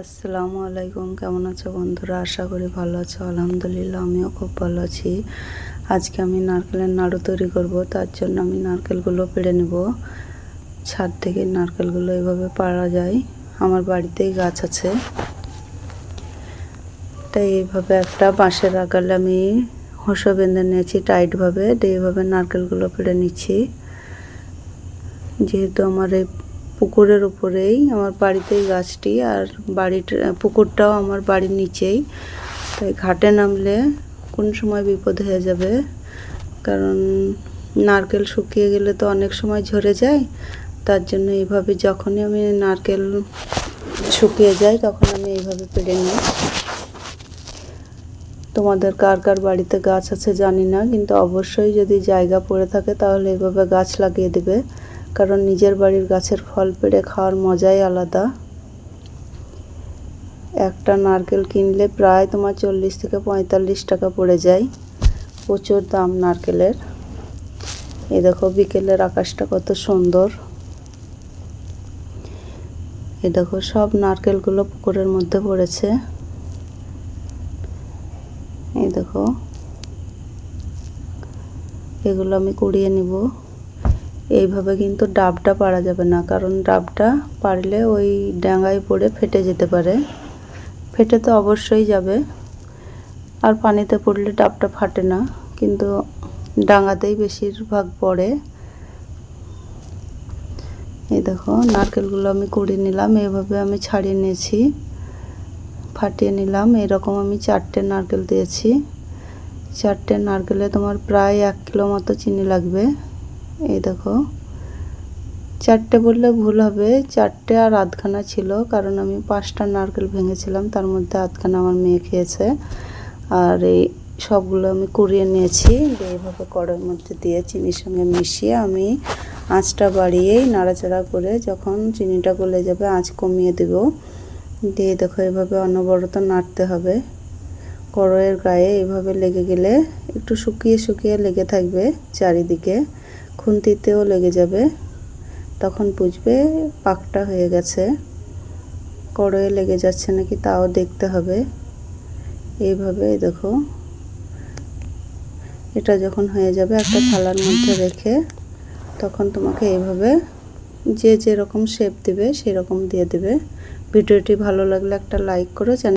আসসালামু আলাইকুম, কেমন আছো বন্ধুরা? আশা করি ভালো আছো। আলহামদুলিল্লাহ, আমিও খুব ভালো আছি। আজকে আমি নারকেলের নাড়ু তৈরি করব, তার জন্য আমি নারকেলগুলো পেড়ে নেব। ছাদ থেকে নারকেলগুলো এভাবে পাড়া যায়। আমার বাড়িতেই গাছ আছে। তাই এইভাবে একটা বাঁশের আগালে আমি হোসা বেঁধে নিয়েছি টাইটভাবে। দিয়ে এইভাবে নারকেলগুলো পেড়ে নিচ্ছি। যেহেতু আমার এই পুকুরের উপরেই, আমার বাড়িতেই গাছটি আর বাড়িটা পুকুরটাও আমার বাড়ির নিচেই। তাই ঘাটে নামলে কোন সময় বিপদ হয়ে যাবে? কারণ নারকেল শুকিয়ে গেলে তো অনেক সময় ঝরে যায়। তার জন্য এইভাবে যখনই আমি নারকেল শুকিয়ে যায়, তখন আমি এইভাবে পেড়ে নিই। তোমাদের কার কার বাড়িতে গাছ আছে জানি না, কিন্তু অবশ্যই যদি জায়গা পড়ে থাকে, তাহলে এভাবে গাছ লাগিয়ে দেবে। কারণ নিজের বাড়ির গাছের ফল পেড়ে খাওয়ার মজাই আলাদা। একটা নারকেল কিনলে প্রায় তোমার চল্লিশ থেকে পঁয়তাল্লিশ টাকা পড়ে যায়। প্রচুর দাম নারকেলের। এই দেখো বিকেলের আকাশটা কত সুন্দর। এই দেখো সব নারকেলগুলো পুকুরের মধ্যে পড়েছে। এই দেখো। এগুলো আমি কুড়িয়ে নিব। এইভাবে কিন্তু ডাবটা পারা যাবে না, কারণ ডাবটা পারলে ওই ডাঙায় পড়ে ফেটে যেতে পারে। ফেটে তো অবশ্যই যাবে। আর পানিতে পড়লে ডাবটা ফাটে না, কিন্তু ডাঙাতেই বেশিরভাগ পড়ে। এই দেখো, নারকেলগুলো আমি কুড়িয়ে নিলাম এইভাবে আমি ছাড়িয়ে নিয়েছি। ফাটিয়ে নিলাম, এরকম আমি চারটে নারকেল দিয়েছি। চারটে নারকেলে তোমার প্রায় এক কিলো মতো চিনি লাগবে। এই দেখো। চারটে বললে ভুল হবে, চারটে আর আধখানা ছিল, কারণ আমি পাঁচটা নারকেল ভেঙেছিলাম, তার মধ্যে আধখানা আমার মেয়ে খেয়েছে। আর এই সবগুলো আমি কুড়িয়ে নিয়েছি এইভাবে কড়াইয়ের মধ্যে দিয়ে চিনির সঙ্গে মিশিয়ে আমি আঁচটা বাড়িয়েই নাড়াচাড়া করে যখন চিনিটা গলে যাবে, আঁচ কমিয়ে দেব। দিয়ে দেখো, এভাবে অনবরত নাড়তে হবে। কড়াইয়ের গায়ে এভাবে লেগে গেলে একটু শুকিয়ে শুকিয়ে লেগে থাকবে চারিদিকে। খুন্তিতেও লেগে যাবে। তখন বুঝবে পাকটা হয়ে গেছে। কড়াইয়ে লেগে যাচ্ছে নাকি তাও দেখতে হবে। এইভাবে দেখো। এটা যখন হয়ে যাবে একটা থালার মধ্যে রেখে তখন তোমাকে এইভাবে যে যেরকম শেপ দেবে সেরকম দিয়ে দেবে। ভিডিওটি ভালো লাগলে একটা লাইক করো চ্যানেল